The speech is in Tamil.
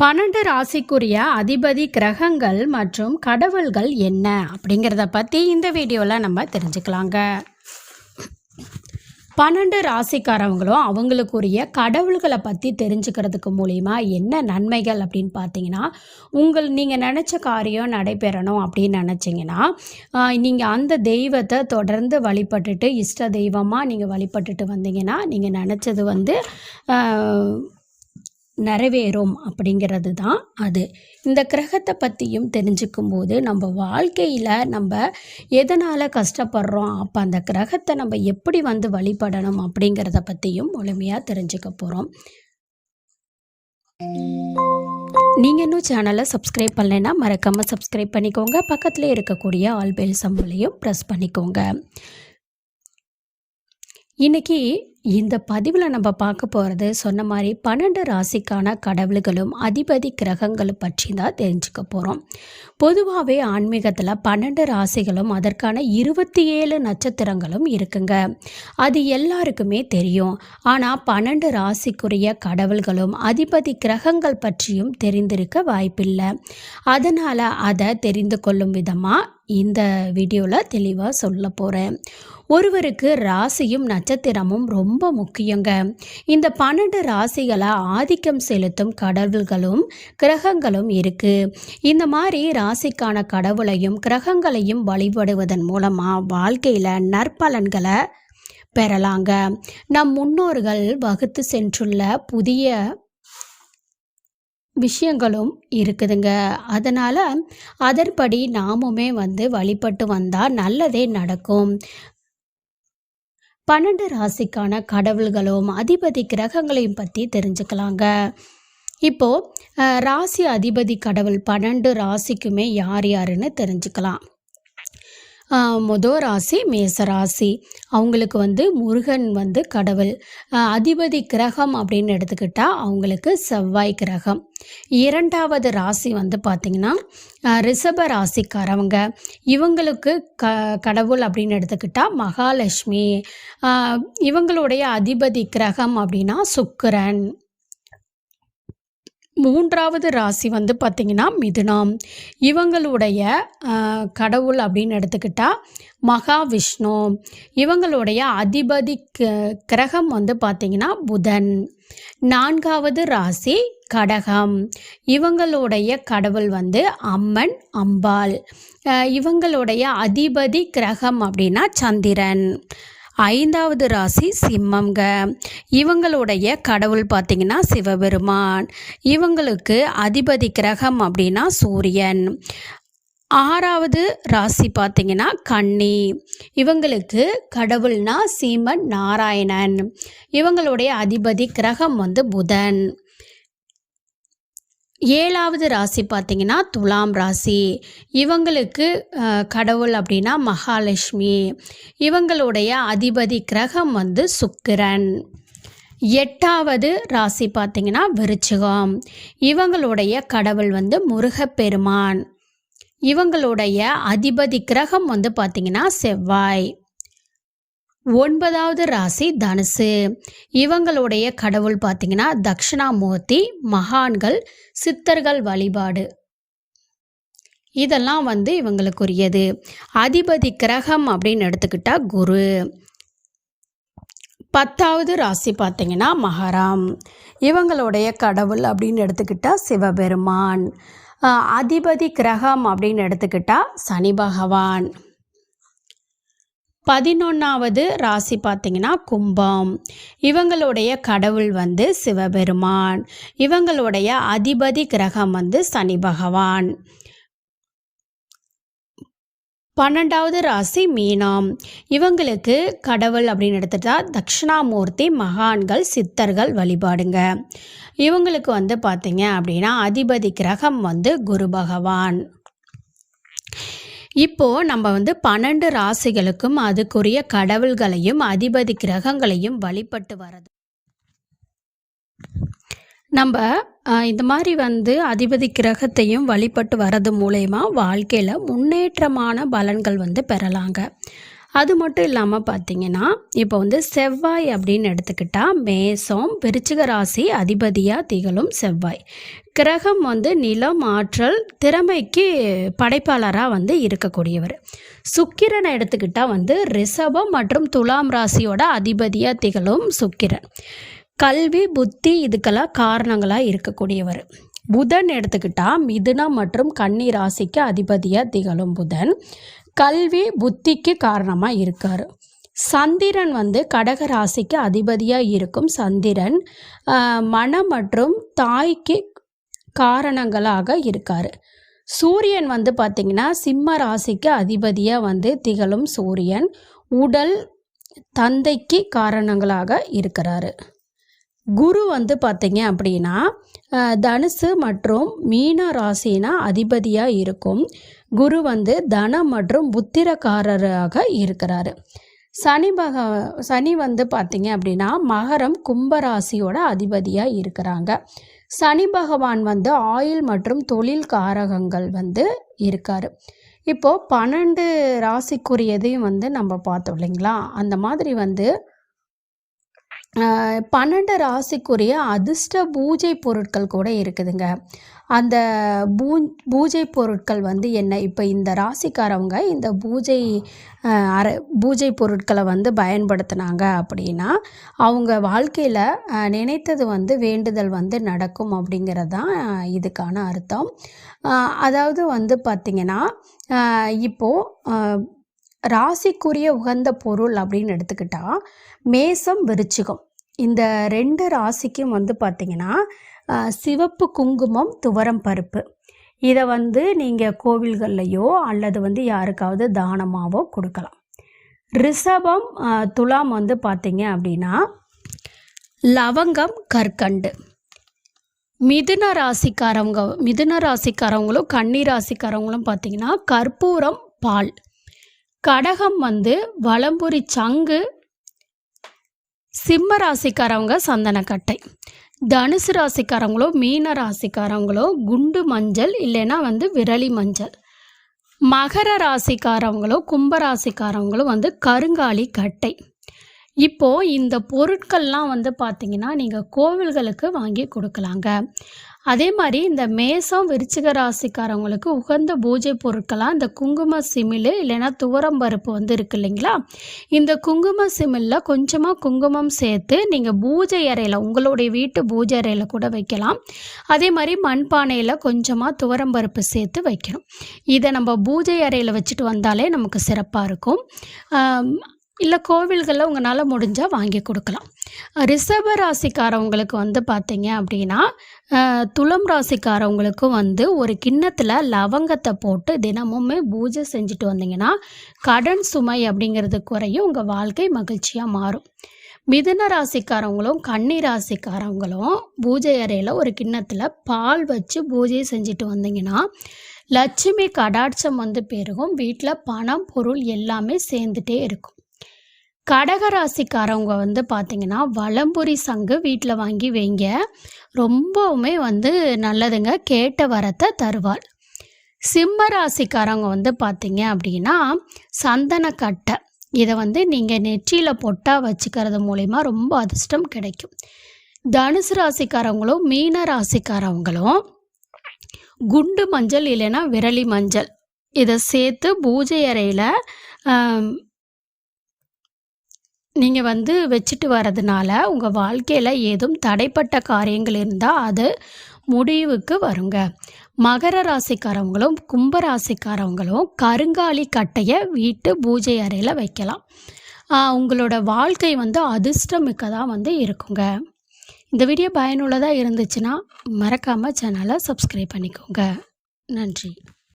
பன்னெண்டு ராசிக்குரிய அதிபதி கிரகங்கள் மற்றும் கடவுள்கள் என்ன அப்படிங்கிறத பற்றி இந்த வீடியோவில் நம்ம தெரிஞ்சுக்கலாங்க. பன்னெண்டு ராசிக்காரவங்களும் அவங்களுக்குரிய கடவுள்களை பற்றி தெரிஞ்சுக்கிறதுக்கு மூலிமா என்ன நன்மைகள் அப்படின்னு பார்த்தீங்கன்னா உங்கள் நீங்கள் நினச்ச காரியம் நடைபெறணும் அப்படின்னு நினச்சிங்கன்னா நீங்கள் அந்த தெய்வத்தை தொடர்ந்து வழிபட்டுட்டு இஷ்ட தெய்வமாக நீங்கள் வழிபட்டுட்டு வந்தீங்கன்னா நீங்கள் நினச்சது வந்து நிறைவேறும் அப்படிங்கிறது தான் அது. இந்த கிரகத்தை பற்றியும் தெரிஞ்சுக்கும் போது நம்ம வாழ்க்கையில் நம்ம எதனால் கஷ்டப்படுறோம்? அப்போ அந்த கிரகத்தை நம்ம எப்படி வந்து வழிபடணும் அப்படிங்கிறத பற்றியும் முழுமையாக தெரிஞ்சுக்க போகிறோம் நீங்கள் இன்னும் சேனலை சப்ஸ்கிரைப் பண்ணலைன்னா மறக்காமல் சப்ஸ்கிரைப் பண்ணிக்கோங்க. பக்கத்தில் இருக்கக்கூடிய ஆல் பெல் சம்பளையும் ப்ரெஸ் பண்ணிக்கோங்க. இன்னைக்கு இந்த பதிவில் நம்ம பார்க்க போகிறது சொன்ன மாதிரி பன்னெண்டு ராசிக்கான கடவுள்களும் அதிபதி கிரகங்களும் பற்றி தான் தெரிஞ்சுக்க போகிறோம் பொதுவாகவே ஆன்மீகத்தில் பன்னெண்டு ராசிகளும் அதற்கான இருபத்தி ஏழு நட்சத்திரங்களும் இருக்குங்க. அது எல்லாருக்குமே தெரியும். ஆனால் பன்னெண்டு ராசிக்குரிய கடவுள்களும் அதிபதி கிரகங்கள் பற்றியும் தெரிந்திருக்க வாய்ப்பில்லை. அதனால் அதை தெரிந்து கொள்ளும் விதமாக இந்த வீடியோவில் தெளிவாக சொல்ல போகிறேன் ஒருவருக்கு ராசியும் நட்சத்திரமும் ரொம்ப முக்கியங்க. இந்த பன்னெண்டு ராசிகளை ஆதிக்கம் செலுத்தும் கடவுள்களும் கிரகங்களும் இருக்குது இந்த மாதிரி ராசிக்கான கடவுளையும் கிரகங்களையும் வழிபடுவதன் மூலமாக வாழ்க்கையில் நற்பலன்களை பெறலாங்க. நம் முன்னோர்கள் வகுத்து சென்றுள்ள புதிய விஷயங்களும் இருக்குதுங்க. அதனால் அதன்படி நாமுமே வந்து வழிபட்டு வந்தால் நல்லதே நடக்கும். பன்னெண்டு ராசிக்கான கடவுள்களும் அதிபதி கிரகங்களையும் பற்றி தெரிஞ்சுக்கலாங்க. இப்போது ராசி அதிபதி கடவுள் பன்னெண்டு ராசிக்குமே யார் யாருன்னு தெரிஞ்சுக்கலாம். மொதல் ராசி மேச ராசி. அவங்களுக்கு வந்து முருகன் வந்து கடவுள். அதிபதி கிரகம் அப்படின்னு எடுத்துக்கிட்டால் அவங்களுக்கு செவ்வாய் கிரகம். இரண்டாவது ராசி வந்து பார்த்திங்கன்னா ரிஷப ராசிக்காரவங்க. இவங்களுக்கு க கடவுள் அப்படின்னு எடுத்துக்கிட்டால் மகாலட்சுமி. இவங்களுடைய அதிபதி கிரகம் அப்படின்னா சுக்கிரன். மூன்றாவது ராசி வந்து பார்த்திங்கன்னா மிதுனம். இவங்களுடைய கடவுள் அப்படின்னு எடுத்துக்கிட்டால் மகாவிஷ்ணு. இவங்களுடைய அதிபதி க- கிரகம் வந்து பார்த்திங்கன்னா புதன். நான்காவது ராசி கடகம். இவங்களுடைய கடவுள் வந்து அம்மன் அம்பாள். இவங்களுடைய அதிபதி கிரகம் அப்படின்னா சந்திரன். ஐந்தாவது ராசி சிம்மங்க இவங்களுடைய கடவுள் பார்த்திங்கன்னா சிவபெருமான். இவங்களுக்கு அதிபதி கிரகம் அப்படின்னா சூரியன். ஆறாவது ராசி பார்த்திங்கன்னா கன்னி. இவங்களுக்கு கடவுள்னா சீமன் நாராயணன். இவங்களுடைய அதிபதி கிரகம் வந்து புதன். ஏழாவது ராசி பார்த்திங்கன்னா துலாம் ராசி. இவங்களுக்கு கடவுள் அப்படின்னா மகாலட்சுமி. இவங்களுடைய அதிபதி கிரகம் வந்து சுக்கிரன். எட்டாவது ராசி பார்த்திங்கன்னா விருச்சிகம். இவங்களுடைய கடவுள் வந்து முருகப்பெருமான். இவங்களுடைய அதிபதி கிரகம் வந்து பார்த்திங்கன்னா செவ்வாய். ஒன்பதாவது ராசி தனுசு. இவங்களுடைய கடவுள் பார்த்திங்கன்னா தக்ஷணாமூர்த்தி மகான்கள் சித்தர்கள் வழிபாடு. இதெல்லாம் வந்து இவங்களுக்குரியது. அதிபதி கிரகம் அப்படின்னு எடுத்துக்கிட்டா குரு. பத்தாவது ராசி பார்த்தீங்கன்னா மகரம். இவங்களுடைய கடவுள் அப்படின்னு எடுத்துக்கிட்டா சிவபெருமான். அதிபதி கிரகம் அப்படின்னு எடுத்துக்கிட்டா சனி பகவான். பதினொன்றாவது ராசி பார்த்திங்கன்னா கும்பம். இவங்களுடைய கடவுள் வந்து சிவபெருமான். இவங்களுடைய அதிபதி கிரகம் வந்து சனி பகவான். பன்னெண்டாவது ராசி மீனம். இவங்களுக்கு கடவுள் அப்படின்னு எடுத்துட்டா தட்சிணாமூர்த்தி மகான்கள் சித்தர்கள் வழிபாடுங்க. இவங்களுக்கு வந்து பார்த்தீங்க அப்படின்னா அதிபதி கிரகம் வந்து குரு பகவான். இப்போ நம்ம வந்து பன்னெண்டு ராசிகளுக்கும் அதுக்குரிய கடவுள்களையும் அதிபதி கிரகங்களையும் வழிபட்டு வரது நம்ம இந்த மாதிரி வந்து அதிபதி கிரகத்தையும் வழிபட்டு வர்றது மூலயமா வாழ்க்கையில் முன்னேற்றமான பலன்கள் வந்து பெறலாங்க. அது மட்டும் இல்லாமல் பார்த்தீங்கன்னா இப்போ வந்து செவ்வாய் அப்படின்னு எடுத்துக்கிட்டால் மேசம் விருச்சிக ராசி அதிபதியாக திகழும் செவ்வாய். கிரகம் வந்து நிலம் ஆற்றல் திறமைக்கு படைப்பாளராக வந்து இருக்கக்கூடியவர். சுக்கிரனை எடுத்துக்கிட்டால் வந்து ரிஷபம் மற்றும் துலாம் ராசியோட அதிபதியாக திகழும் சுக்கிரன். கல்வி புத்தி இதுக்கெல்லாம் காரணங்களாக இருக்கக்கூடியவர். புதன் எடுத்துக்கிட்டால் மிதுனம் மற்றும் கன்னி ராசிக்கு அதிபதியாக திகழும் புதன். கல்வி புத்திக்கு காரணமாக இருக்கார். சந்திரன் வந்து கடக ராசிக்கு அதிபதியாக இருக்கும் சந்திரன் மனம் மற்றும் தாய்க்கு காரணங்களாக இருக்கார். சூரியன் வந்து பார்த்திங்கன்னா சிம்ம ராசிக்கு அதிபதியாக வந்து திகழும் சூரியன் உடல் தந்தைக்கு காரணங்களாக இருக்கிறாரு. குரு வந்து பார்த்தீங்க அப்படின்னா தனுசு மற்றும் மீன ராசினா அதிபதியாக இருக்கும். குரு வந்து தனம் மற்றும் புத்திரக்காரராக இருக்கிறாரு. சனி பக சனி வந்து பார்த்தீங்க அப்படின்னா மகரம் கும்பராசியோட அதிபதியாக இருக்கிறாங்க. சனி பகவான் வந்து ஆயில் மற்றும் தொழில் காரகங்கள் வந்து இருக்கார். இப்போது பன்னெண்டு ராசிக்குரியதையும் வந்து நம்ம பார்த்தோம் இல்லைங்களா? அந்த மாதிரி வந்து பன்னெண்டு ராசிக்குரிய அதிர்ஷ்ட பூஜை பொருட்கள் கூட இருக்குதுங்க. அந்த பூ பூஜை பொருட்கள் வந்து என்ன? இப்போ இந்த ராசிக்காரவங்க இந்த பூஜை அர பூஜை பொருட்களை வந்து பயன்படுத்தினாங்க அப்படின்னா அவங்க வாழ்க்கையில் நினைத்தது வந்து வேண்டுதல் வந்து நடக்கும் அப்படிங்கிறது தான் இதுக்கான அர்த்தம். அதாவது வந்து பார்த்திங்கன்னா இப்போது ராசிக்குரிய உகந்த பொருள் அப்படின்னு எடுத்துக்கிட்டால் மேசம் விருச்சிகம். இந்த ரெண்டு ராசிக்கும் வந்து பார்த்திங்கன்னா சிவப்பு குங்குமம் துவரம் பருப்பு. இதை வந்து நீங்கள் கோவில்கள்லையோ அல்லது வந்து யாருக்காவது தானமாகவோ கொடுக்கலாம். ரிஷபம் துலாம் வந்து பார்த்தீங்க அப்படின்னா லவங்கம் கற்கண்டு. மிதுன ராசிக்காரவங்க மிதுன ராசிக்காரவங்களும் கன்னி ராசிக்காரவங்களும் பார்த்தீங்கன்னா கற்பூரம் பால். கடகம் வந்து வளம்புரி சங்கு சிம்ம ராசிக்காரவங்க சந்தனக்கட்டை தனுசு ராசிக்காரங்களோ மீன ராசிக்காரங்களோ குண்டு மஞ்சள் இல்லைன்னா வந்து விரலி மஞ்சள். மகர ராசிக்காரவங்களோ கும்ப ராசிக்காரவங்களோ வந்து கருங்காலி கட்டை. இப்போது இந்த பொருட்கள்லாம் வந்து பார்த்திங்கன்னா நீங்கள் கோவில்களுக்கு வாங்கி கொடுக்கலாங்க. அதே மாதிரி இந்த மேசம் விருச்சிக ராசிக்காரவங்களுக்கு உகந்த பூஜை பொருட்களாக இந்த குங்கும சிமிழ் இல்லைன்னா துவரம் பருப்பு வந்து இருக்கு இல்லைங்களா? இந்த குங்கும சிமிழில் கொஞ்சமாக குங்குமம் சேர்த்து நீங்கள் பூஜை அறையில் உங்களுடைய வீட்டு பூஜை அறையில் கூட வைக்கலாம். அதே மாதிரி மண்பானையில் கொஞ்சமாக துவரம் பருப்பு சேர்த்து வைக்கணும். இதை நம்ம பூஜை அறையில் வச்சுட்டு வந்தாலே நமக்கு சிறப்பாக இருக்கும். இல்லை கோவில்களில் உங்களால் முடிஞ்சால் வாங்கி கொடுக்கலாம். ரிஷப ராசிக்காரவங்களுக்கு வந்து பார்த்தீங்க அப்படின்னா துளம் ராசிக்காரவங்களுக்கும் வந்து ஒரு கிண்ணத்தில் லவங்கத்தை போட்டு தினமுமே பூஜை செஞ்சுட்டு வந்தீங்கன்னா கடன் சுமை அப்படிங்கிறது குறையும் உங்கள் வாழ்க்கை மகிழ்ச்சியாக மாறும். மிதுன ராசிக்காரவங்களும் கன்னி ராசிக்காரவங்களும் பூஜை அறையில் ஒரு கிண்ணத்தில் பால் வச்சு பூஜை செஞ்சுட்டு வந்தீங்கன்னா லட்சுமி கடாட்சம் வந்து பெருகும் வீட்டில் பணம் பொருள் எல்லாமே சேர்ந்துட்டே இருக்கும். கடகராசிக்காரவங்க வந்து பார்த்திங்கன்னா வளம்புரி சங்கு வீட்டில் வாங்கி வைங்க. ரொம்பவுமே வந்து நல்லதுங்க. கேட்ட வரத்தை தருவாள். சிம்ம ராசிக்காரவங்க வந்து பார்த்தீங்க அப்படின்னா சந்தனக்கட்டை இதை வந்து நீங்கள் நெற்றியில் பொட்டாக வச்சுக்கிறது மூலிமா ரொம்ப அதிர்ஷ்டம் கிடைக்கும். தனுசு ராசிக்காரவங்களும் மீன ராசிக்காரவங்களும் குண்டு மஞ்சள் இல்லைன்னா விரலி மஞ்சள். இதை சேர்த்து பூஜை அறையில் நீங்கள் வந்து வச்சுட்டு வரதுனால உங்கள் வாழ்க்கையில் ஏதும் தடைப்பட்ட காரியங்கள் இருந்தால் அது முடிவுக்கு வருங்க. மகர ராசிக்காரவங்களும் கும்ப ராசிக்காரவங்களும் கருங்காலி கட்டையை வீட்டு பூஜை அறையில் வைக்கலாம். உங்களோட வாழ்க்கை வந்து அதிர்ஷ்டமிக்கதாக வந்து இருக்குங்க. இந்த வீடியோ பயனுள்ளதாக இருந்துச்சுன்னா மறக்காமல் சேனலை சப்ஸ்கிரைப் பண்ணிக்கோங்க. நன்றி.